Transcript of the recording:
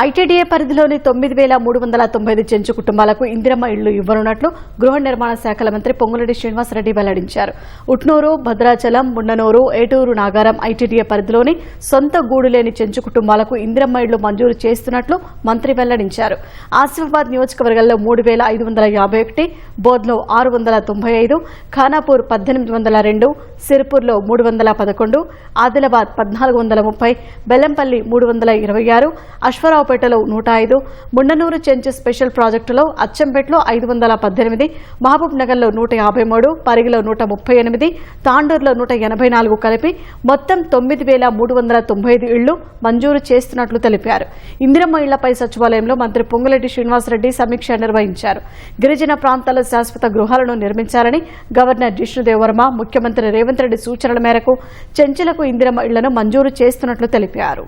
ITDA పరిధిలోని తొమ్మిది వేల మూడు వందల తొంభై ఐదు చెంచు కుటుంబాలకు ఇందిరమ్మ ఇళ్ళు ఇవ్వనున్నట్లు గృహ నిర్మాణ శాఖల మంత్రి పొంగులరెడ్డి శ్రీనివాసరెడ్డి వెల్లడించారు. ఉట్నూరు భద్రాచలం ముండనూరు ఏటూరు నాగారం ఐటీడీఏ పరిధిలోని సొంత గూడు లేని చెంచు కుటుంబాలకు ఇందిరమ్మ ఇళ్ళు మంజూరు చేస్తున్నట్లు మంత్రి వెల్లడించారు. ఆసిఫాబాద్ నియోజకవర్గంలో మూడు వేల ఐదు వందల యాభై ఒకటి బోధ్లో ఆరు వందల తొంభై ఐదు ఖానాపూర్ పద్దెనిమిది వందల రెండు సిర్పూర్లో మూడు వందల పదకొండు ఆదిలాబాద్ పద్నాలుగు వందల ముప్పై బెల్లంపల్లి మూడు వందల ఇరవై ఆరు అశ్వరావు అశ్వరావుపేటలో నూట ఐదు ముండనూరు చెంచ్ స్పెషల్ ప్రాజెక్టులో అచ్చంపేటలో ఐదు వందల పద్దెనిమిది మహబూబ్ నగర్లో నూట యాభై మూడు పరిగిలో నూట ముప్పై ఎనిమిది తాండూరులో నూట ఎనభై నాలుగు కలిపి మొత్తం తొమ్మిది వేల మూడు వందల తొంభై ఐదు ఇళ్ళు మంజూరు చేస్తున్నట్లు తెలిపారు. ఇందిరమ్మ ఇళ్ళపై సచివాలయంలో మంత్రి పొంగులెడ్డి శ్రీనివాసరెడ్డి సమీక్ష నిర్వహించారు. గిరిజన ప్రాంతాల్లో శాశ్వత గృహాలను నిర్మించాలని గవర్నర్ జిష్ణుదేవ్ ముఖ్యమంత్రి రేవంత్ రెడ్డి సూచనల మేరకు చెంచులకు ఇందిరమ్మ ఇళ్ళను మంజూరు చేస్తున్నట్లు తెలిపారు.